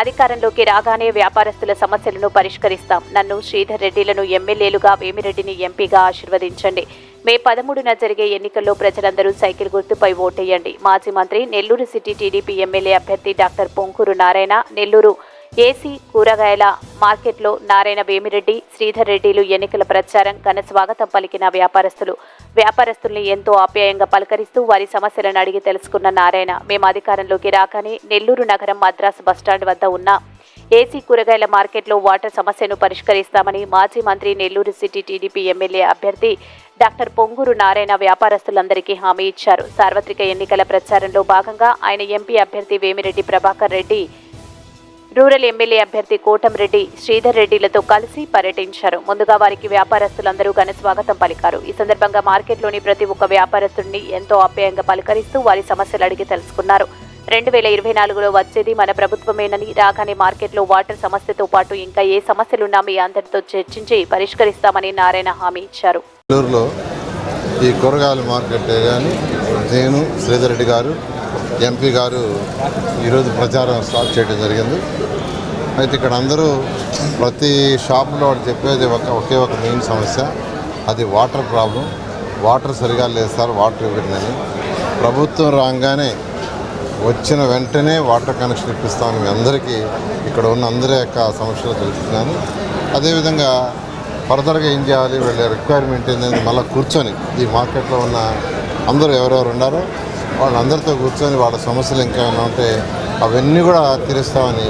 అధికారంలోకి రాగానే వ్యాపారస్తుల సమస్యలను పరిష్కరిస్తాం. నన్ను శ్రీధర్ రెడ్డిలను ఎమ్మెల్యేలుగా వేమిరెడ్డిని ఎంపీగా ఆశీర్వదించండి. మే పదమూడున జరిగే ఎన్నికల్లో ప్రజలందరూ సైకిల్ గుర్తుపై ఓటేయండి. మాజీ మంత్రి నెల్లూరు సిటీ టీడీపీ ఎమ్మెల్యే అభ్యర్థి డాక్టర్ పొంకూరు నారాయణ నెల్లూరు ఏసీ కూరగాయల మార్కెట్లో నారాయణ వేమిరెడ్డి శ్రీధర్ రెడ్డిలు ఎన్నికల ప్రచారం ఘన స్వాగతం పలికిన వ్యాపారస్తులు. వ్యాపారస్తుల్ని ఎంతో ఆప్యాయంగా పలకరిస్తూ వారి సమస్యలను అడిగి తెలుసుకున్న నారాయణ మేము అధికారంలోకి రాగానే నెల్లూరు నగరం మద్రాసు బస్టాండ్ వద్ద ఉన్న. ఏసీ కూరగాయల మార్కెట్లో వాటర్ సమస్యను పరిష్కరిస్తామని మాజీ మంత్రి నెల్లూరు సిటీ టీడీపీ ఎమ్మెల్యే అభ్యర్థి డాక్టర్ పొంగూరు నారాయణ వ్యాపారస్తులందరికీ హామీ ఇచ్చారు. సార్వత్రిక ఎన్నికల ప్రచారంలో భాగంగా ఆయన ఎంపీ అభ్యర్థి వేమిరెడ్డి ప్రభాకర్ రెడ్డి రూరల్ ఎమ్మెల్యే అభ్యర్థి కోటంరెడ్డి శ్రీధర్ రెడ్డిలతో కలిసి పర్యటించారు. ముందుగా వారికి వ్యాపారస్తులందరూ ఘన స్వాగతం పలికారు. ఈ సందర్భంగా మార్కెట్లోని ప్రతి ఒక్క వ్యాపారస్తుడిని ఎంతో ఆప్యాయంగా పలకరిస్తూ వారి సమస్యలు అడిగి తెలుసుకున్నారు. రెండు వేల ఇరవై నాలుగులో వచ్చేది మన ప్రభుత్వమేనని రాగానే మార్కెట్లో వాటర్ సమస్యతో పాటు ఇంకా ఏ సమస్యలున్నా మీ అందరితో చర్చించి పరిష్కరిస్తామని నారాయణ హామీ ఇచ్చారు. ఈ కూరగాయల మార్కెట్ కానీ నేను శ్రీధర్ రెడ్డి గారు ఎంపీ గారు ఈరోజు ప్రచారం స్టార్ట్ చేయడం జరిగింది. అయితే ఇక్కడ అందరూ ప్రతి షాపులో వాళ్ళు చెప్పేది ఒక ఒకే ఒక మెయిన్ సమస్య. అది వాటర్ ప్రాబ్లం. వాటర్ సరిగా లేదు సార్ వాటర్ ఇవ్వండి ప్రభుత్వం రాగానే వచ్చిన వెంటనే వాటర్ కనెక్షన్ ఇప్పిస్తామని మీ అందరికీ ఇక్కడ ఉన్న అందరి యొక్క సమస్యలు తెలుపుతున్నాను. అదేవిధంగా ఫర్దర్గా ఏం చేయాలి వీళ్ళ రిక్వైర్మెంట్ ఏంటంటే మళ్ళీ కూర్చొని ఈ మార్కెట్లో ఉన్న అందరూ ఎవరెవరు ఉన్నారో వాళ్ళందరితో కూర్చొని వాళ్ళ సమస్యలు ఇంకేమైనా ఉంటే అవన్నీ కూడా తీరుస్తామని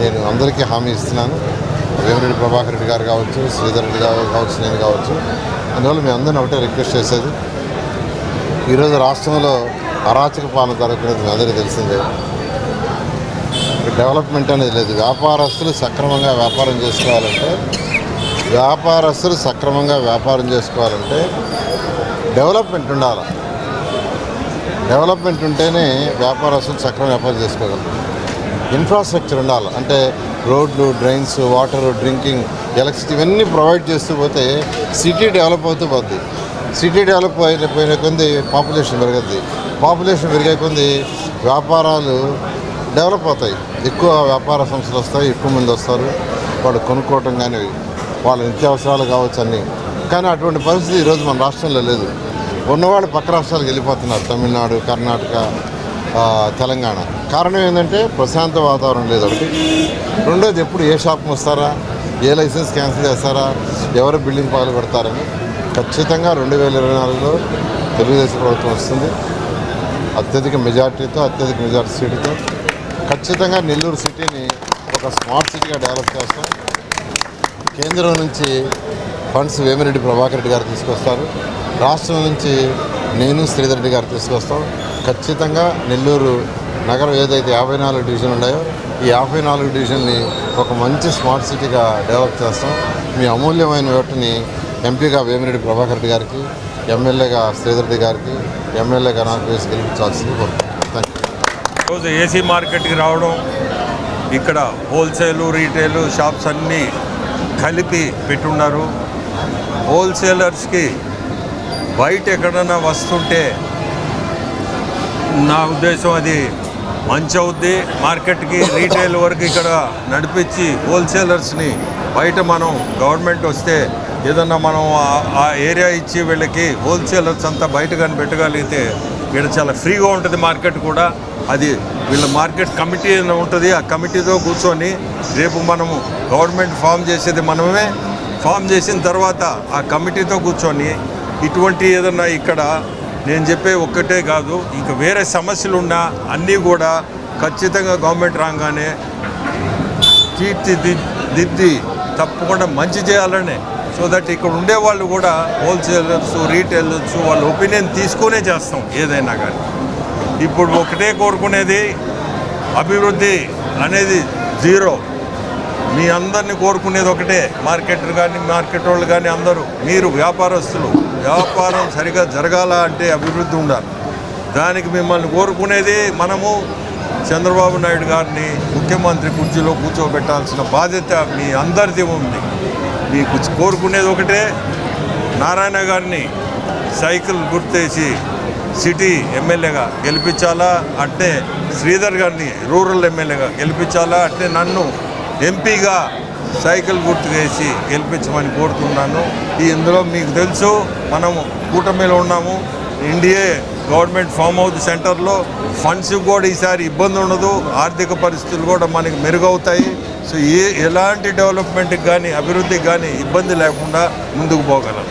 నేను అందరికీ హామీ ఇస్తున్నాను. వేమిరెడ్డి ప్రభాకర్ రెడ్డి గారు కావచ్చు శ్రీధర్ రెడ్డి గారు కావచ్చు నేను కావచ్చు. అందువల్ల మీ అందరిని ఒకటే రిక్వెస్ట్ చేసేది ఈరోజు రాష్ట్రంలో అరాచక పాలన జరుగుతున్నది మీ అందరికీ తెలిసిందే. డెవలప్మెంట్ అనేది లేదు. వ్యాపారస్తులు సక్రమంగా వ్యాపారం చేసుకోవాలంటే వ్యాపారస్తులు సక్రమంగా వ్యాపారం చేసుకోవాలంటే డెవలప్మెంట్ ఉండాలి. డెవలప్మెంట్ ఉంటేనే వ్యాపారస్తులు సక్రమంగా వ్యాపారం చేసుకోగలరు. ఇన్ఫ్రాస్ట్రక్చర్ ఉండాలి. అంటే రోడ్లు డ్రైన్స్ వాటర్ డ్రింకింగ్ ఎలక్ట్రిసిటీ ఇవన్నీ ప్రొవైడ్ చేస్తూ పోతే సిటీ డెవలప్ అవుతూ పోద్ది. సిటీ డెవలప్ అయిపోయిన కొంది పాపులేషన్ పెరుగుద్ది. పాపులేషన్ పెరిగే కొంది వ్యాపారాలు డెవలప్ అవుతాయి. ఎక్కువ వ్యాపార సంస్థలు వస్తాయి ఎక్కువ మంది వస్తారు. వాడు కొనుక్కోవటం కానీ వాళ్ళ నిత్యావసరాలు కావచ్చు అన్నీ. కానీ అటువంటి పరిస్థితి ఈరోజు మన రాష్ట్రంలో లేదు. ఉన్నవాళ్ళు పక్క రాష్ట్రాలకు వెళ్ళిపోతున్నారు. తమిళనాడు కర్ణాటక తెలంగాణ. కారణం ఏంటంటే ప్రశాంత వాతావరణం లేదు ఒకటి. రెండోది ఎప్పుడు ఏ షాప్ వస్తారా? ఏ లైసెన్స్ క్యాన్సిల్ చేస్తారా? ఎవరు బిల్డింగ్ పాలు పెడతారని ఖచ్చితంగా రెండు వేల ఇరవై నాలుగులో తెలుగుదేశం ప్రభుత్వం వస్తుంది. అత్యధిక మెజార్టీతో అత్యధిక మెజార్టీ సీటుతో ఖచ్చితంగా నెల్లూరు సిటీని ఒక స్మార్ట్ సిటీగా డెవలప్ చేస్తాం. కేంద్రం నుంచి ఫండ్స్ వేమిరెడ్డి ప్రభాకర్ రెడ్డి గారు తీసుకొస్తారు. రాష్ట్రం నుంచి నేను శ్రీధర్ రెడ్డి గారు తీసుకొస్తాం. ఖచ్చితంగా నెల్లూరు నగరం ఏదైతే యాభై నాలుగు డివిజన్ ఉన్నాయో ఈ యాభై నాలుగు డివిజన్ని ఒక మంచి స్మార్ట్ సిటీగా డెవలప్ చేస్తాం. మీ అమూల్యమైన ఓటుని ఎంపీగా వేమిరెడ్డి ప్రభాకర్ రెడ్డి గారికి ఎమ్మెల్యేగా శ్రీధర్ రెడ్డి గారికి ఎమ్మెల్యేగా నాకు వేసి గెలిపించాల్సింది కోరుతున్నాను రోజు ఏసీ మార్కెట్కి రావడం ఇక్కడ హోల్సేలు రీటైలు షాప్స్ అన్నీ కలిపి పెట్టున్నారు. హోల్సేలర్స్కి బయట ఎక్కడన్నా వస్తుంటే నా ఉద్దేశం అది మంచి అవుద్ది. మార్కెట్కి రీటైల్ వరకు ఇక్కడ నడిపించి హోల్సేలర్స్ని బయట మనం గవర్నమెంట్ వస్తే ఏదన్నా మనం ఆ- ఏరియా ఇచ్చి వీళ్ళకి హోల్సేలర్స్ అంతా బయట కానీ పెట్టగలిగితే ఇక్కడ చాలా ఫ్రీగా ఉంటుంది మార్కెట్ కూడా. అది వీళ్ళ మార్కెట్ కమిటీ అని ఉంటుంది. ఆ కమిటీతో కూర్చొని రేపు మనము గవర్నమెంట్ ఫామ్ చేసేది మనమే. ఫామ్ చేసిన తర్వాత ఆ కమిటీతో కూర్చొని ఇటువంటి ఏదన్నా ఇక్కడ నేను చెప్పే ఒక్కటే కాదు ఇంకా వేరే సమస్యలు ఉన్నా అన్నీ కూడా ఖచ్చితంగా గవర్నమెంట్ రాగానే తీర్చిదిద్ది తప్పకుండా మంచి చేయాలనే. సో దట్ ఇక్కడ ఉండే వాళ్ళు కూడా హోల్సేలర్స్ రీటైలర్స్ వాళ్ళ ఒపీనియన్ తీసుకునే చేస్తాం ఏదైనా కానీ. ఇప్పుడు ఒకటే కోరుకునేది అభివృద్ధి అనేది జీరో మీ అందరిని కోరుకునేది ఒకటే. మార్కెటర్ కానీ మార్కెట్ వాళ్ళు కానీ అందరూ మీరు వ్యాపారస్తులు. వ్యాపారం సరిగా జరగాల అంటే అభివృద్ధి ఉండాలి. దానికి మిమ్మల్ని కోరుకునేది మనము చంద్రబాబు నాయుడు గారిని ముఖ్యమంత్రి కుర్చీలో కూర్చోబెట్టాల్సిన బాధ్యత మీ అందరిది ఉంది. మీకు కోరుకునేది ఒకటే. నారాయణ గారిని సైకిల్ గుర్తేసి సిటీ ఎమ్మెల్యేగా గెలిపించాలా అంటే శ్రీధర్ గారిని రూరల్ ఎమ్మెల్యేగా గెలిపించాలా అంటే నన్ను ఎంపీగా సైకిల్ గుర్తు వేసి గెలిపించమని కోరుతున్నాను. ఈ ఇందులో మీకు తెలుసు మనము కూటమిలో ఉన్నాము. ఇండియే గవర్నమెంట్ ఫామ్ హౌస్ సెంటర్లో ఫండ్స్ కూడా ఈసారి ఇబ్బంది ఉండదు. ఆర్థిక పరిస్థితులు కూడా మనకి మెరుగవుతాయి. సో ఏ ఎలాంటి డెవలప్మెంట్కి కానీ అభివృద్ధికి కానీ ఇబ్బంది లేకుండా ముందుకు పోగలం.